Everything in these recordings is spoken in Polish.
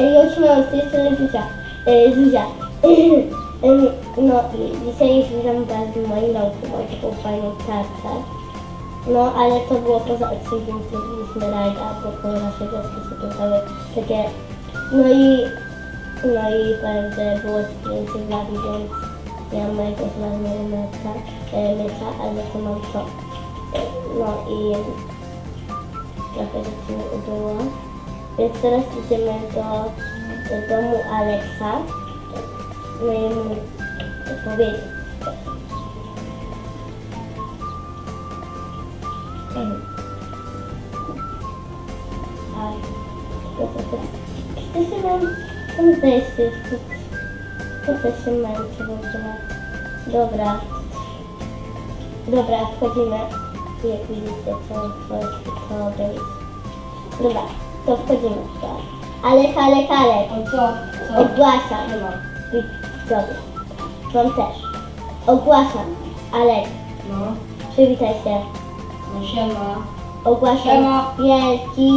Ej, ja uśmiałam z tej strony Zuzia. E, Zuzia. Em, no i dzisiaj jeździłam teraz w moim domku, bo taką fajną kartę. No, ale to było poza odcinkiem, zrobiliśmy rajda, bo koło wioski się piątały takie... No i... No i powiem, że było zdjęcie z Lawi, więc miałam mojego znanego mecza, e, mecza, ale to mam to. E, No i trochę rzeczy mi ubyło. Więc teraz idziemy do, do domu Aleksa. No i mu powiedzieć. Mhm. A, to to? To się mam, tam wejście, to też się męczy w ogóle. Dobra. Dobra, wchodzimy. Jak widzicie, to, to jest to wejście. Dobra, to wchodzimy. Tak. Ale, ale, ale, O co? Co? ogłaszam. Widzowie. Wam też. Ogłaszam. Alek, No. przywitaj się. No siema. Ogłaszam Siema. wielki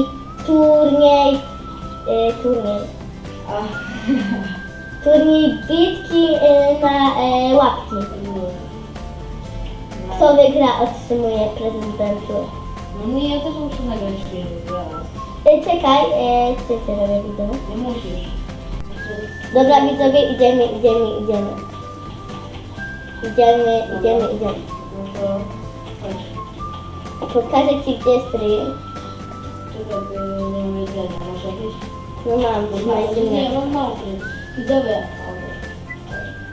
turniej. Y, turniej. A. Turniej bitki y, na y, łapki. Kto wygra, otrzymuje prezydentu. No nie, ja też muszę nagrać film zaraz. Y, czekaj, y, co ty robię widzowie? Nie musisz. Dobra widzowie, idziemy, idziemy, idziemy. Idziemy, idziemy, idziemy. No to chodź. Pokażę ci gdzie jest stream. Czekaj, bo nie mam jedzenia. Masz jakieś? No mam, Masz trzymaj Nie, mam mało. Widzowie.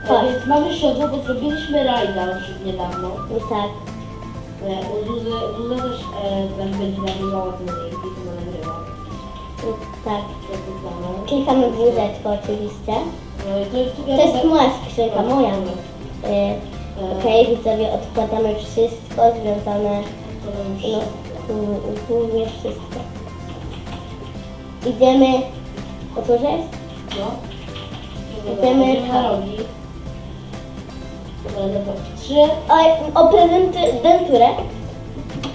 Chodź. Więc mamy siodło, bo zrobiliśmy rajda już niedawno. I tak. E, Zuza też e, będzie nagrywała ten link tak. Planu. Klikamy w łóżeczko oczywiście. No to, jest moja skrzynka, moja. Y, Okej, widzowie, odkładamy wszystko związane, no, mm, głównie wszystko. Idziemy, otworzysz? No. Idziemy na rogi. Dobra, dobra. Trzy, Oj, o prezydenturę.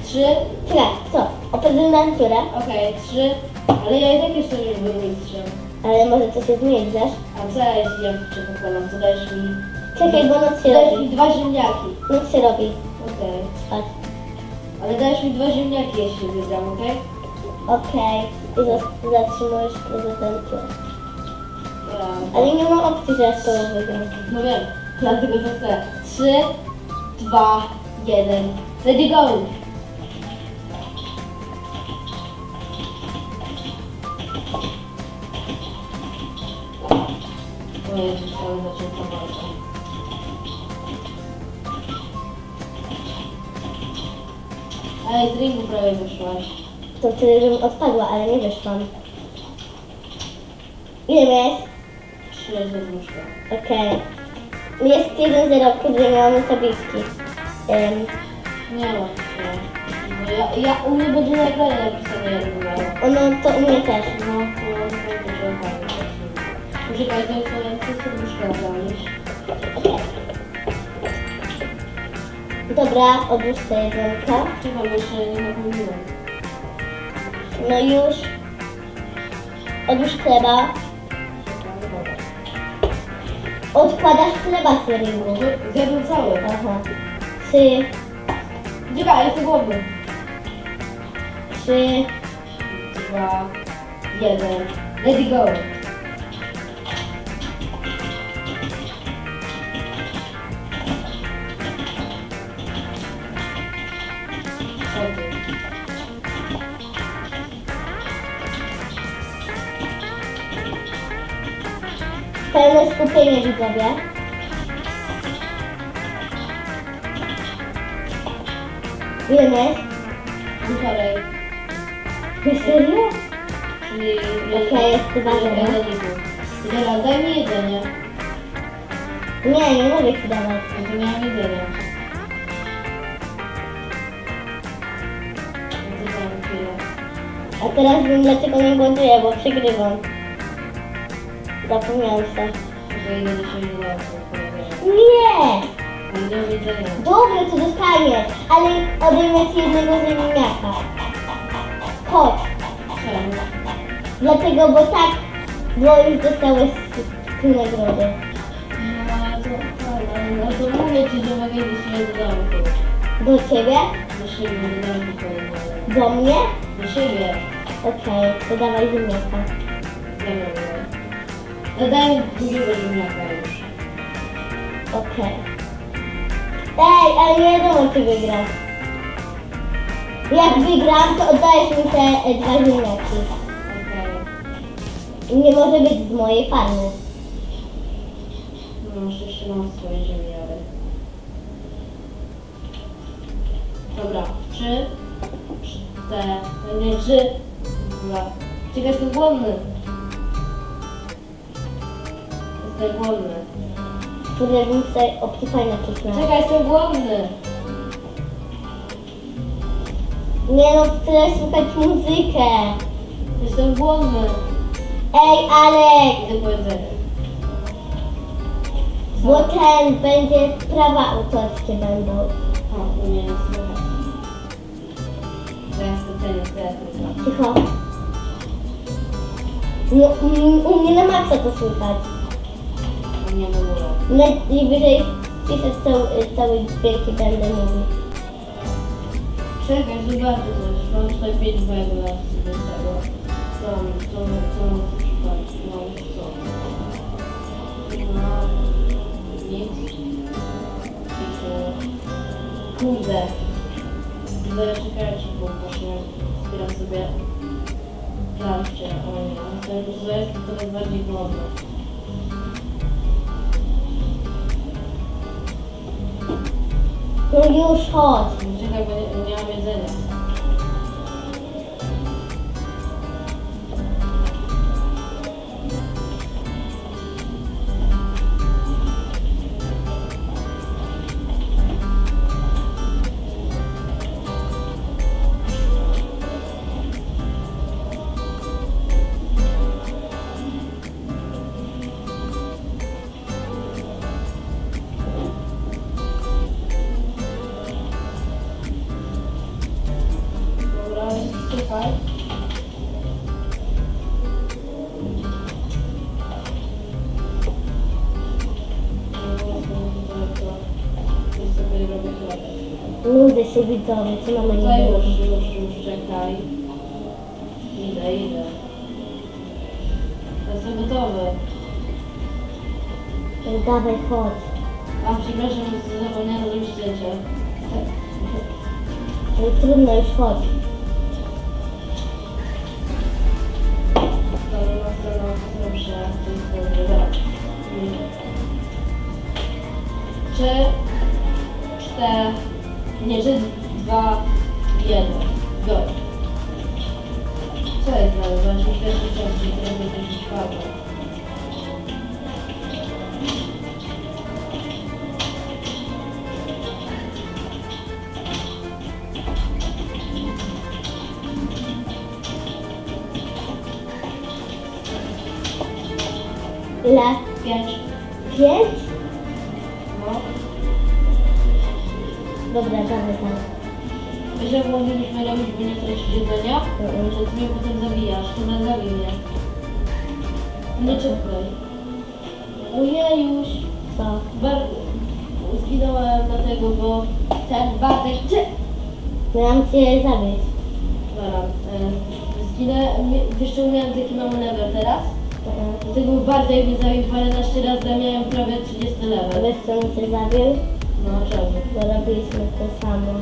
trzy, Czekaj, co? O prezydenturę. okej, trzy. Ale ja i tak jeszcze nie byłem mistrzem. Ale może to się zmieni, wiesz? A co ja jeśli ja cię pokonam? Co dajesz mi? Czekaj, bo noc się Dajesz mi robi. dwa ziemniaki. Noc się robi. Okej. Chodź. Ale dajesz mi dwa ziemniaki, jeśli wygram, okej? Okej. I zas- zatrzymujesz prezydenturę. Ja. Ale nie ma opcji, że ja z tobą wygram. No wiem, dlatego to chcę. Trzy, dwa, jeden. Ready go! O Jezus, ale zaczął walkę. Ej, z ringu prawie wyszłaś. To wtedy, żebym odpadła, ale nie wyszłam. Ile miałeś? Trzy serduszka. Okej. Jest 1-0, kurde, miałam tabliczki. Um, Nie ma trzy. No ja, ja u mnie będzie na ekranie napisane jak wygląda. ono to u mnie też. No, to to że fajnie. To. Dobra, odłóż sobie jedynka. Chyba jeszcze nie napomniałem. No już. Odłóż chleba. Odkładasz chleba z ringu. Zjadłem cały. Aha. Trzy, Czekaj, jestem głodny. trzy, Dwa, jeden. Let's go. Pełne skupienie widzowie. Ile miałeś? Półtorej. Ty serio? Czyli... Okej, jest dwa zero. Dobra, daj mi jedzenie. Nie, nie mogę ci dawać. No to miałam jedzenie. No to dam chwilę. A teraz wiem dlaczego nie głoduję, bo przegrywam. Zapomniałam się. Idę do siebie do lasu. Nie! Do jedzenia. Dobrze, to dostaniesz, ale odejmę ci jednego ziemniaka. Chodź. Czemu? Dlatego, bo tak Bo już dostałeś tu nagrodę. No ale to, ale, no to mówię ci, że mogę iść sobie do domku. Do ciebie? Do siebie, do domku. Do mnie? Do siebie. Okej, to dawaj ziemniaka. Dobra, daj mi drugiego ziemniaka już. Okej. Ej, ale nie wiadomo czy wygram. Jak wygram, to oddajesz mi te e, dwa ziemniaki. Okej. Nie może być z mojej farmy. No jeszcze mam swoje ziemniary. Dobra, trzy, cztery, nie, trzy, dwa. Czekaj, jestem głodny. Jestem głodny. Kurde, bym tutaj Optifine nacisnął. Czekaj, jestem głodny. Nie no, chcę słuchać muzykę. Jestem głodny. Ej, Alek, Idę po jedzenie. bo ten będzie prawa autorskie będą. O, u mnie nie słychać. To telefon. Cicho. No, u mnie na maksa to słychać. U mnie w ogóle. Najwyżej ciszę cały, cały dźwięk i będę mówił. Czekaj, zobaczę coś. Mam tutaj pięć na sobie tego. Co, co, co mam przykład? No, co? No, nic. I to... Kurde. Kurde, czekajcie, bo właśnie zbieram sobie żarcie. O nie, to jest bardziej głodny. No już Nudzę się widzowie, co mamy Tutaj nie już, już, już, czekaj. Idę, idę. Jestem gotowy. Dawaj, chodź. A, przepraszam, że zapomniałem zrobić zdjęcie. Ej, trudno, już chodź. Dobra, na stronę, dobrze, to jest dobrze, dobra. Cztery, nie, trzy, dwa, jeden, go. Co jest się pierwszy części, które będzie czwarty. Ile? Pięć, Pięć? Dobra, dawaj, dawaj. Wiesz, jak mogliśmy robić, by nie tracić jedzenia? Mhm. Że ty mnie potem zabijasz, to nas zabij mnie. Nie czekaj. Ojejuś. Co? Bardzo zginąłem dlatego, bo ten Bartek... Czy... Miałam cię zabić. Dobra, e, zginę... Wiesz czemu miałem taki mały level teraz? Mhm. Dlatego Bartek mnie zabił paręnaście razy, a miałem prawie 30 A level. Wiesz co on cię zabił? No czemu? Bo robiliśmy to samo.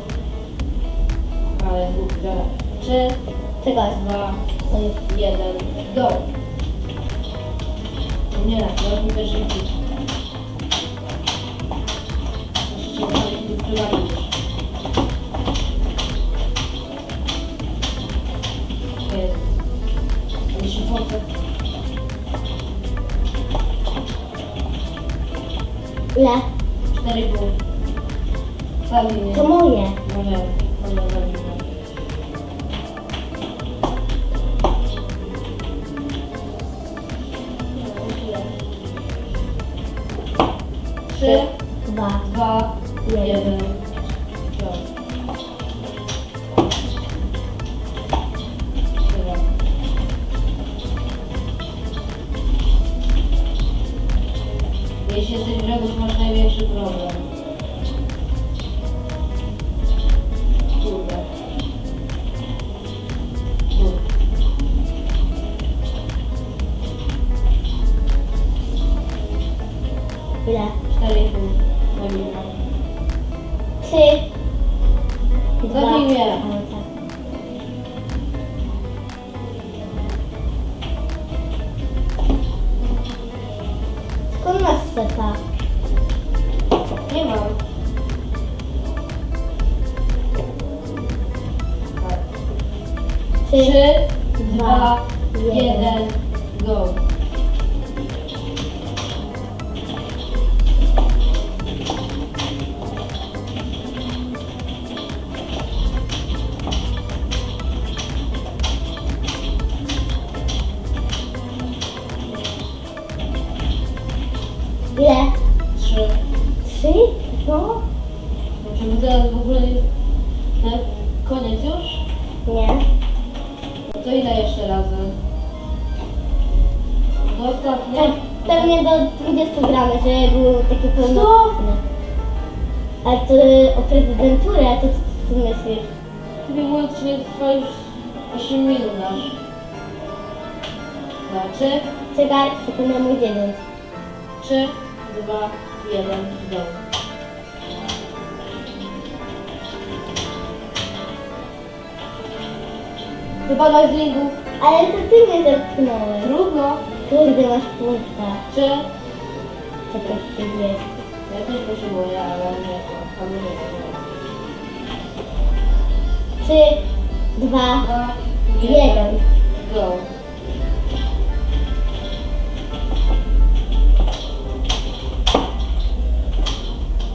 Ale głupi, dobra. Trzy, Czekaj. dwa, jeden, go! Nie, to mi też rzucić. Muszę Zabij mnie. To moje. Zabij mnie. Trzy, Dwa. dwa, Jeden. jeden. Go. Dobra. Jeśli jesteś Grzegorz, masz największy problem. Stepa? Nie mam. Trzy. 3, 2, 1, go. Pełnoprawne. Ale to o prezydenturę, to co ty myślisz? Chyba łącznie trwa już 8 minut nasz. Znaczy? Czekaj, na mój dziewięć. 3, 2, 1, go. Wypadłeś z ringu. Ale to ty mnie zepchnąłeś. Trudno. Kurde, masz punkta. 3, Czekaj, ty jest. Ja też potrzebuję, ale nie to. Tam nie to. Trzy, dwa, 2, jeden. go.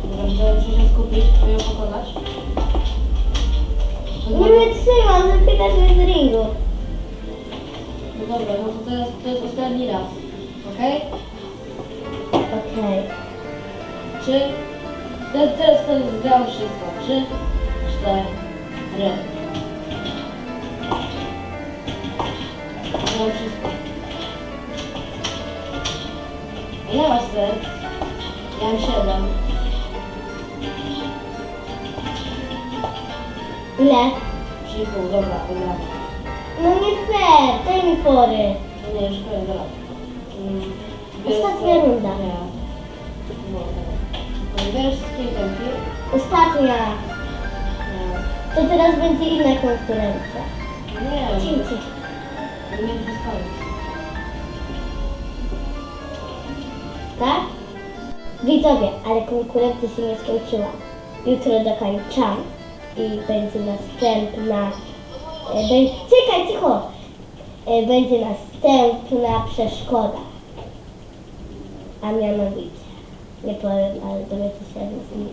Dobra, muszę się skupić, by ją pokonać. Nie wytrzymam, zapytasz mnie z ringu. No dobra, no to teraz to jest ostatni raz. Okej? Okej. Trzy. Teraz, to zgrałem wszystko. Trzy, cztery. Zgrałem wszystko. Ile masz serc? Ja mam siedem. Ile? Trzy i pół, dobra, dobra. No nie fair, daj mi pory. Nie, już koniec, dobra. Mm, Ostatnia runda. Nie. No, itemki? Ostatnia. Nie. To teraz będzie inna konkurencja. Nie, Cię, cię. nie wiem, czy skończyć. Tak? Widzowie, ale konkurencja się nie skończyła. Jutro dokończam i będzie następna. E, będzie, czekaj, cicho! E, będzie następna przeszkoda. A mianowicie, nie powiem, ale dowiecie się z nim.